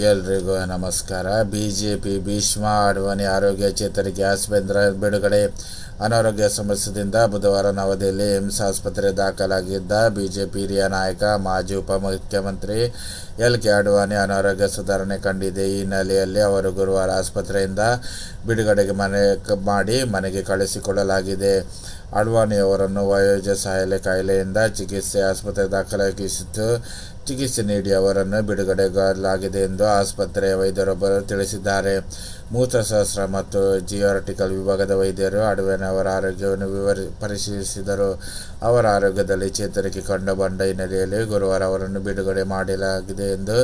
ಎಲ್ರಿಗೂ ನಮಸ್ಕಾರ. B J P Bhishma, Advani ಆರೋಗ್ಯ, ಚೇತರಿಕೆ, ಆಸ್ಪತ್ರೆ, ಬಿಡುಗಡೆ, ಅನಾರೋಗ್ಯ ಸಮಸ್ಯೆಯಿಂದ ಬುಧವಾರ ನವದೆಹಲಿ ಏಮ್ಸ್ ಆಸ್ಪತ್ರೆ ದಾಖಲಾಗಿದ್ದ ಬಿಜೆಪಿ ಹಿರಿಯ ನಾಯಕ, ಮಾಜಿ ಉಪಮುಖ್ಯಮಂತ್ರಿ ಎಲ್ ಕೆ ಅಡ್ವಾಣಿ ಅನಾರೋಗ್ಯ ಸುಧಾರಣೆ ಕಂಡಿದೆ. ಈ ಹಿನ್ನೆಲೆಯಲ್ಲಿ ಅವರು ಗುರುವಾರ ಆಸ್ಪತ್ರೆಯಿಂದ ಬಿಡುಗಡೆಗೆ ಮನೆ, ಮಾಡಿ ಮನೆಗೆ ಕಳಿಸಿಕೊಡಲಾಗಿದೆ ಅಡ್ವಾಣಿಯವರನ್ನು ವಯೋಜ ಸಾಯಲೆ ಕಾಯಿಲೆಯಿಂದ ಚಿಕಿತ್ಸೆ ಆಸ್ಪತ್ರೆ ದಾಖಲಾಗಿಸಿದ್ದು ಚಿಕಿತ್ಸೆ ನೀಡಿ ಅವರನ್ನು ಬಿಡುಗಡೆಗೊಳ್ಳಲಾಗಿದೆ ಎಂದು ಆಸ್ಪತ್ರೆಯ ವೈದ್ಯರೊಬ್ಬರು ತಿಳಿಸಿದ್ದಾರೆ. ಮೂತ್ರಶಾಸ್ತ್ರ ಮತ್ತು ಜಿಯೋರ್ಟಿಕಲ್ ವಿಭಾಗದ ವೈದ್ಯರು ಅಡ್ವಾಣಿ ಅವರ ಆರೋಗ್ಯವನ್ನು ವಿವರಿ, ಪರಿಶೀಲಿಸಿದರು. ಅವರ ಆರೋಗ್ಯದಲ್ಲಿ ಚೇತರಿಕೆ ಕಂಡುಬಂದ ಹಿನ್ನೆಲೆಯಲ್ಲಿ ಗುರುವಾರ ಅವರನ್ನು ಬಿಡುಗಡೆ ಮಾಡಲಾಗಿದೆ ಎಂದು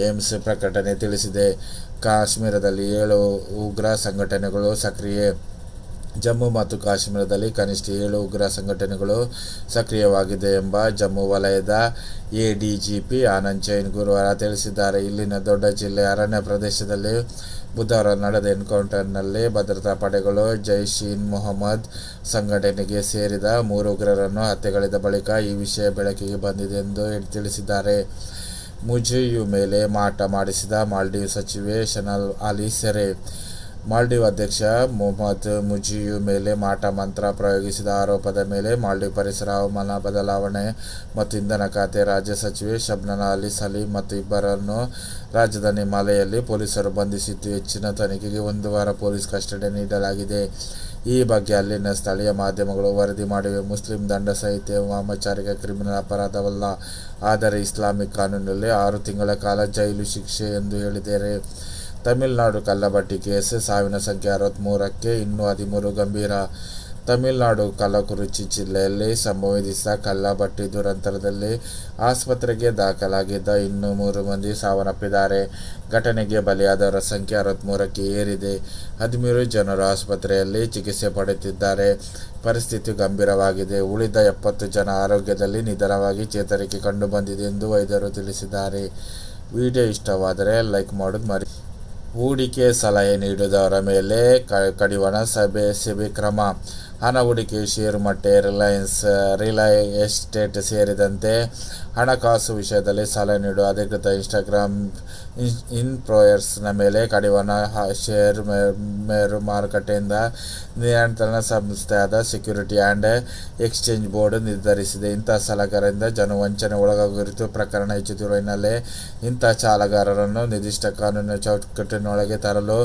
ಏಮ್ಸ್ ಪ್ರಕಟಣೆ ತಿಳಿಸಿದೆ. ಕಾಶ್ಮೀರದಲ್ಲಿ ಏಳು ಉಗ್ರ ಸಂಘಟನೆಗಳು ಸಕ್ರಿಯ ಜಮ್ಮು ಮತ್ತು ಕಾಶ್ಮೀರದಲ್ಲಿ ಕನಿಷ್ಠ ಏಳು ಉಗ್ರ ಸಂಘಟನೆಗಳು ಸಕ್ರಿಯವಾಗಿದೆ ಎಂಬ ಜಮ್ಮು ವಲಯದ ಎಡಿಜಿಪಿ ಆನಂದ್ ಜೈನ್ ಗುರುವಾರ ತಿಳಿಸಿದ್ದಾರೆ. ಇಲ್ಲಿನ ದೊಡ್ಡ ಜಿಲ್ಲೆ ಅರಣ್ಯ ಪ್ರದೇಶದಲ್ಲಿ ಬುಧವಾರ ನಡೆದ ಎನ್ಕೌಂಟರ್ನಲ್ಲಿ ಭದ್ರತಾ ಪಡೆಗಳು ಜೈಷ್ ಇನ್ ಮೊಹಮ್ಮದ್ ಸಂಘಟನೆಗೆ ಸೇರಿದ ಮೂರು ಉಗ್ರರನ್ನು ಹತ್ಯೆಗಳಿದ ಬಳಿಕ ಈ ವಿಷಯ ಬೆಳಕಿಗೆ ಬಂದಿದೆ ಎಂದು ತಿಳಿಸಿದ್ದಾರೆ. ಮುಜಿಯು ಮೇಲೆ ಮಾಟ ಮಾಡಿಸಿದ ಮಾಲ್ಡೀವ್ ಸಚಿವೆ ಶನಲ್ ಅಲಿ ಸೆರೆ ಮಾಲ್ಡೀವ್ ಅಧ್ಯಕ್ಷ ಮೊಹಮ್ಮದ್ ಮುಜಿಯು ಮೇಲೆ ಮಾಟ ಮಂತ್ರ ಪ್ರಯೋಗಿಸಿದ ಆರೋಪದ ಮೇಲೆ ಮಾಲ್ಡೀವ್ ಪರಿಸರ ಹವಾಮಾನ ಬದಲಾವಣೆ ಮತ್ತು ಇಂಧನ ಖಾತೆ ರಾಜ್ಯ ಸಚಿವೆ ಶಬ್ನಾ ಅಲಿ ಸಲೀಂ ಮತ್ತು ಇಬ್ಬರನ್ನು ರಾಜಧಾನಿ ಮಾಲೆಯಲ್ಲಿ ಪೊಲೀಸರು ಬಂಧಿಸಿದ್ದು ಹೆಚ್ಚಿನ ತನಿಖೆಗೆ ಒಂದು ವಾರ ಪೊಲೀಸ್ ಕಸ್ಟಡಿ ನೀಡಲಾಗಿದೆ. ಈ ಬಗ್ಗೆ ಅಲ್ಲಿನ ಸ್ಥಳೀಯ ಮಾಧ್ಯಮಗಳು ವರದಿ ಮಾಡಿವೆ. ಮುಸ್ಲಿಂ ದಂಡ ಸಂಹಿತೆ ವಾಮಚಾರಿಕ ಕ್ರಿಮಿನಲ್ ಅಪರಾಧವಲ್ಲ, ಆದರೆ ಇಸ್ಲಾಮಿಕ್ ಕಾನೂನಿನಲ್ಲಿ ಆರು ತಿಂಗಳ ಕಾಲ ಜೈಲು ಶಿಕ್ಷೆ ಎಂದು ಹೇಳಿದ್ದಾರೆ. ತಮಿಳುನಾಡು ಕಲ್ಲಬಟ್ಟಿ ಕೇಸ್ ಸಾವಿನ ಸಂಖ್ಯೆ ಅರವತ್ತ್ಮೂರಕ್ಕೆ ಇನ್ನೂ ಹದಿಮೂರು ಗಂಭೀರ. ತಮಿಳುನಾಡು ಕಲಕುರುಚಿ ಜಿಲ್ಲೆಯಲ್ಲಿ ಸಂಭವಿಸಿದ ಕಲ್ಲಬಟ್ಟಿ ದುರಂತದಲ್ಲಿ ಆಸ್ಪತ್ರೆಗೆ ದಾಖಲಾಗಿದ್ದ ಇನ್ನೂ ಮೂರು ಮಂದಿ ಸಾವನ್ನಪ್ಪಿದ್ದಾರೆ. ಘಟನೆಗೆ ಬಲಿಯಾದವರ ಸಂಖ್ಯೆ ಅರವತ್ತ್ಮೂರಕ್ಕೆ ಏರಿದೆ. ಹದಿಮೂರು ಜನರು ಆಸ್ಪತ್ರೆಯಲ್ಲಿ ಚಿಕಿತ್ಸೆ ಪಡೆಯುತ್ತಿದ್ದಾರೆ. ಪರಿಸ್ಥಿತಿ ಗಂಭೀರವಾಗಿದೆ. ಉಳಿದ ಎಪ್ಪತ್ತು ಜನ ಆರೋಗ್ಯದಲ್ಲಿ ನಿಧಾನವಾಗಿ ಚೇತರಿಕೆ ಕಂಡುಬಂದಿದೆ ಎಂದು ವೈದ್ಯರು ತಿಳಿಸಿದ್ದಾರೆ. ವಿಡಿಯೋ ಇಷ್ಟವಾದರೆ ಲೈಕ್ ಮಾಡೋದು ಮರಿ ಹೂಡಿಕೆ ಸಲಹೆ ನೀಡುವುದರ ಮೇಲೆ ಕಡಿವಾಣ ಸಭೆ ಸೆಬಿ ಕ್ರಮ ಹಣ ಹೂಡಿಕೆ ಷೇರು ಮಟ್ಟೆ, ರಿಲಯನ್ಸ್ ರಿಲೈ ಎಸ್ಟೇಟ್ ಸೇರಿದಂತೆ ಹಣಕಾಸು ವಿಷಯದಲ್ಲಿ ಸಲಹೆ ನೀಡುವ ಅಧಿಕೃತ ಇನ್ಸ್ಟಾಗ್ರಾಮ್ ಇನ್ಫ್ಲೋಯರ್ಸ್ನ ಮೇಲೆ ಕಡಿವಾಣ ಷೇರು ಮೇರು ಮಾರುಕಟ್ಟೆಯಿಂದ ನಿಯಂತ್ರಣ ಸಂಸ್ಥೆಯಾದ ಸೆಕ್ಯೂರಿಟಿ ಆ್ಯಂಡ್ ಎಕ್ಸ್ಚೇಂಜ್ ಬೋರ್ಡ್ ನಿರ್ಧರಿಸಿದೆ. ಇಂಥ ಸಲಹೆಗಾರರಿಂದ ಜನ ವಂಚನೆ ಒಳಗಾಗಿರುವುದು ಪ್ರಕರಣ. ಹೆಚ್ಚುತ್ತಿರುವ ಹಿನ್ನೆಲೆ ಇಂಥ ಚಾಲಗಾರರನ್ನು ನಿರ್ದಿಷ್ಟ ಕಾನೂನಿನ ಚೌಕಟ್ಟಿನೊಳಗೆ ತರಲು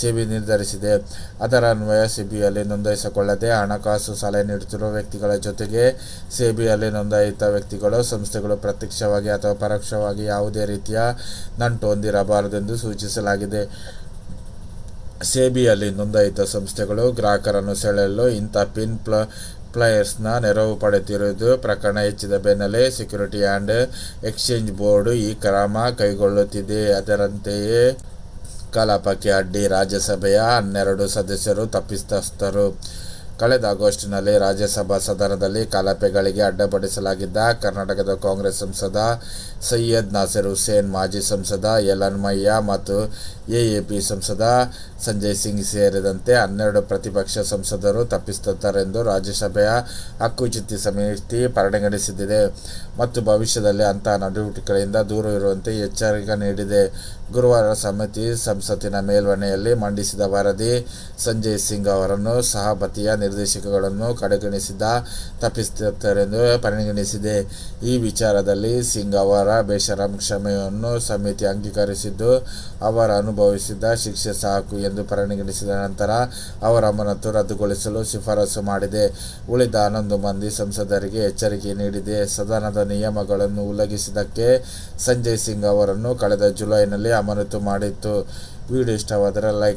ಸಿಬಿ ನಿರ್ಧರಿಸಿದೆ. ಅದರ ಅನ್ವಯ ಸಿಬಿಯಲ್ಲಿ ನೋಂದಾಯಿಸಿಕೊಳ್ಳದೆ ಹಣಕಾಸು ಸಲಹೆ ನೀಡುತ್ತಿರುವ ವ್ಯಕ್ತಿಗಳ ಜೊತೆಗೆ ಸೇಬಿಯಲ್ಲಿ ನೋಂದಾಯಿತ ವ್ಯಕ್ತಿಗಳು, ಸಂಸ್ಥೆಗಳು ಪ್ರತ್ಯಕ್ಷವಾಗಿ ಅಥವಾ ಪರೋಕ್ಷವಾಗಿ ಯಾವುದೇ ರೀತಿಯ ನಂಟು ಹೊಂದಿರಬಾರದೆಂದು ಸೂಚಿಸಲಾಗಿದೆ. ಸೇಬಿಯಲ್ಲಿ ನೋಂದಾಯಿತ ಸಂಸ್ಥೆಗಳು ಗ್ರಾಹಕರನ್ನು ಸೆಳೆಯಲು ಇಂಥ ಪಿನ್ ಪ್ಲ, ಪ್ಲೇಯರ್ಸ್ನ ನೆರವು ಪಡೆಯುತ್ತಿರುವುದು ಪ್ರಕರಣ ಹೆಚ್ಚಿದ ಬೆನ್ನಲ್ಲೇ ಸೆಕ್ಯೂರಿಟಿ ಆ್ಯಂಡ್ ಎಕ್ಸ್ಚೇಂಜ್ ಬೋರ್ಡ್ ಈ ಕ್ರಮ ಕೈಗೊಳ್ಳುತ್ತಿದೆ. ಅದರಂತೆಯೇ ಕಲಾಪಕ್ಕೆ ಅಡ್ಡಿ ರಾಜ್ಯಸಭೆಯ ಹನ್ನೆರಡು ಸದಸ್ಯರು ತಪ್ಪಿತಸ್ಥರು. ಕಳೆದ ಆಗಸ್ಟ್ನಲ್ಲಿ ರಾಜ್ಯಸಭಾ ಸದನದಲ್ಲಿ ಕಲಾಪಗಳಿಗೆ ಅಡ್ಡಪಡಿಸಲಾಗಿದ್ದ ಕರ್ನಾಟಕದ ಕಾಂಗ್ರೆಸ್ ಸಂಸದ ಸೈಯದ್ ನಾಸಿರ್ ಹುಸೇನ್, ಮಾಜಿ ಸಂಸದ ಎಲ್ ಹನುಮಯ್ಯ ಮತ್ತು ಎಎಪಿ ಸಂಸದ ಸಂಜಯ್ ಸಿಂಗ್ ಸೇರಿದಂತೆ ಹನ್ನೆರಡು ಪ್ರತಿಪಕ್ಷ ಸಂಸದರು ತಪ್ಪಿಸುತ್ತಾರೆಂದು ರಾಜ್ಯಸಭೆಯ ಹಕ್ಕುಚ್ಯುತಿ ಸಮಿತಿ ಪರಿಗಣಿಸಿದೆ ಮತ್ತು ಭವಿಷ್ಯದಲ್ಲಿ ಅಂತಹ ನಡವಳಿಕೆಗಳಿಂದ ದೂರವಿರುವಂತೆ ಎಚ್ಚರಿಕೆ ನೀಡಿದೆ. ಗುರುವಾರ ಸಮಿತಿ ಸಂಸತ್ತಿನ ಮೇಲ್ಮನೆಯಲ್ಲಿ ಮಂಡಿಸಿದ ವರದಿ, ಸಂಜಯ್ ಸಿಂಗ್ ಅವರನ್ನು ಸಹಪತಿಯ ನಿರ್ದೇಶಕಗಳನ್ನು ಕಡೆಗಣಿಸಿದ ತಪ್ಪಿಸುತ್ತಾರೆಂದು ಪರಿಗಣಿಸಿದೆ. ಈ ವಿಚಾರದಲ್ಲಿ ಸಿಂಗ್ ಅವರ ಬೇಷರಂ ಕ್ಷಮೆಯನ್ನು ಸಮಿತಿ ಅಂಗೀಕರಿಸಿದ್ದು, ಅವರ ಅನುಭವಿಸಿದ ಶಿಕ್ಷೆ ಸಾಕು ಎಂದು ಪರಿಗಣಿಸಿದ ನಂತರ ಅವರ ಅಮಾನತು ರದ್ದುಗೊಳಿಸಲು ಶಿಫಾರಸು ಮಾಡಿದೆ. ಉಳಿದ ಹನ್ನೊಂದು ಮಂದಿ ಸಂಸದರಿಗೆ ಎಚ್ಚರಿಕೆ ನೀಡಿದೆ. ಸದನದ ನಿಯಮಗಳನ್ನು ಉಲ್ಲಂಘಿಸಿದ್ದಕ್ಕೆ ಸಂಜಯ್ ಸಿಂಗ್ ಅವರನ್ನು ಕಳೆದ ಜುಲೈನಲ್ಲಿ ಅಮಾನತು ಮಾಡಿತ್ತು. ವಿಡಿಯೋ ಇಷ್ಟವಾದರೆ ಲೈಕ್